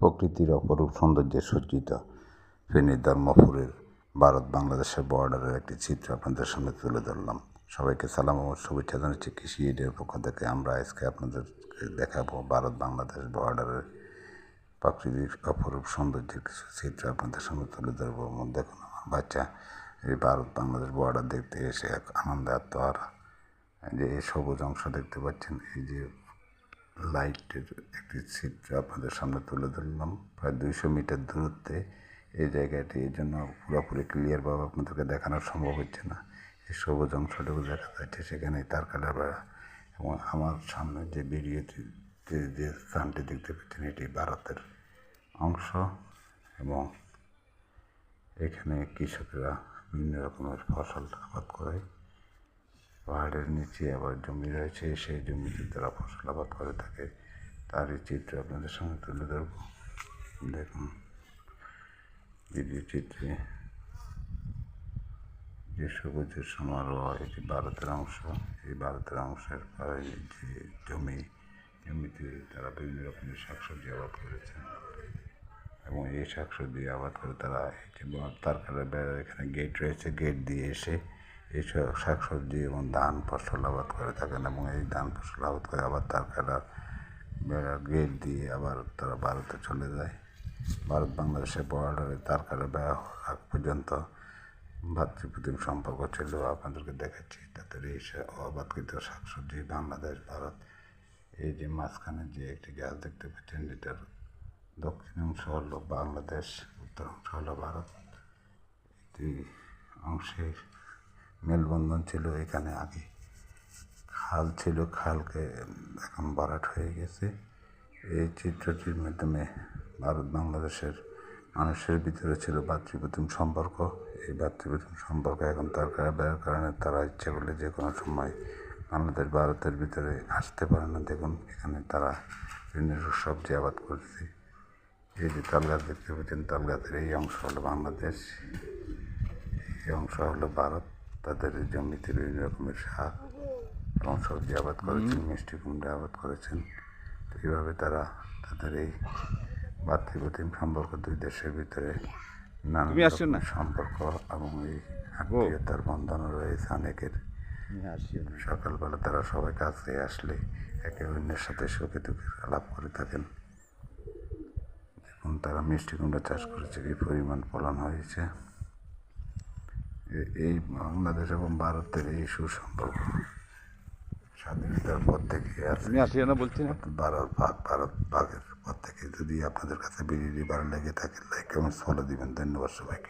প্রকৃতির অপরূপ সৌন্দর্যে সজ্জিত ফেনীর ধর্মপুরের ভারত বাংলাদেশের বর্ডারের একটি চিত্র আপনাদের সামনে তুলে ধরলাম। সবাইকে সালাম ও শুভেচ্ছা জানাচ্ছি। কৃষি এডের পক্ষ থেকে আমরা আজকে আপনাদেরকে দেখাবো ভারত বাংলাদেশ বর্ডারের প্রাকৃতিক অপরূপ সৌন্দর্যের কিছু চিত্র আপনাদের সামনে তুলে ধরবো। দেখুন, আমার বাচ্চা এই ভারত বাংলাদেশ বর্ডার দেখতে এসে এক আনন্দে আত্মহারা। যে এই সবুজ অংশ দেখতে পাচ্ছেন, এই যে লাইটের একটি চিত্র আপনাদের সামনে তুলে ধরলাম। প্রায় দুইশো মিটার দূরত্বে এই জায়গাটি এই জন্য পুরোপুরি ক্লিয়ারভাবে আপনাদেরকে দেখানো সম্ভব হচ্ছে না। এই সবুজ অংশটুকু দেখা যাচ্ছে, সেখানে তার কালার বেড়া এবং আমার সামনে যে ভিডিওটি যে স্থানটি দেখতে পাচ্ছেন, এটি ভারতের অংশ এবং এখানে কৃষকরা বিভিন্ন রকমের ফসল আবাদ করে। পাহাড়ের নিচে আবার জমি রয়েছে, সেই জমিতে তারা ফসল আবাদ করে থাকে। তারই চিত্র আপনাদের সঙ্গে তুলে ধরব। দেখুন ভিডিও চিত্রে যে সবুজের সমারোহ এটি ভারতের অংশ, এই ভারতের অংশের যে জমি, জমিতে তারা বিভিন্ন রকমের শাকসবজি আবাদ করেছেন এবং এই শাকসবজি আবাদ করে তারা এই যে তারকারা এখানে গেট রয়েছে। গেট দিয়ে এসে এই সব শাকসবজি এবং ধান ফসল আবাদ করে থাকেন এবং এই ধান ফসল আবাদ করে আবার তারকারা বেড়ার গেট দিয়ে আবার তারা ভারতে চলে যায়। ভারত বাংলাদেশের বর্ডারে তারকারা বেড়া আগ পর্যন্ত ভাতৃপ্রতিম সম্পর্ক ছিল। আপনাদেরকে দেখাচ্ছি তাদের এই অবাদকৃত শাকসবজি বাংলাদেশ, ভারত। এই যে মাঝখানে যে একটি গাছ দেখতে পাচ্ছেন, এটার দক্ষিণ অংশ হলো বাংলাদেশ, উত্তর অংশ হলো ভারত। দুই অংশের মেলবন্ধন ছিল এখানে আগে। খাল ছিল, খালকে এখন ভরাট হয়ে গেছে। এই চিত্রটির মাধ্যমে ভারত বাংলাদেশের মানুষের ভিতরে ছিল ভাতৃপ্রতিম সম্পর্ক। এই ভাতৃপ্রতিম সম্পর্ক এখন তার কারণে তারা ইচ্ছে করলে যে কোনো সময় বাংলাদেশ ভারতের ভিতরে আসতে পারে না। দেখুন, এখানে তারা বিভিন্ন সবজি আবাদ করছে। এই যে তাল গাছ দেখতে পাচ্ছেন, তাল গাছের এই অংশ হলো বাংলাদেশ। এই অংশ হলো ভারত। তাদের জমিতে বিভিন্ন রকমের শাক এবং সবজি আবাদ করেছেন মিষ্টি কুমড়া আবাদ করেছেন। তো এইভাবে তারা তাদের এই ভাতৃপ্রতিম সম্পর্ক দুই দেশের ভিতরে নানান তুমি না? সম্পর্ক এবং এই আত্মীয়তার বন্ধন রয়েছে অনেকের। সকালবেলা তারা সবাই কাছে আসলে একে অন্যের সাথে সুখে দুঃখে আলাপ করে থাকেন। এখন তারা মিষ্টি কুমড়া চাষ করেছে কি পরিমাণ ফলন হয়েছে। এই বাংলাদেশ এবং ভারতের এই সুসম্পর্ক স্বাধীনতার পর থেকে আছে তুমি আসিও না বলছি না। ভারত ভাগ ভারত ভাগের পর থেকে যদি আপনাদের কাছে ভিডিওটি ভালো লেগে থাকে লাইক কমেন্টস ফলো দিবেন। ধন্যবাদ সবাইকে।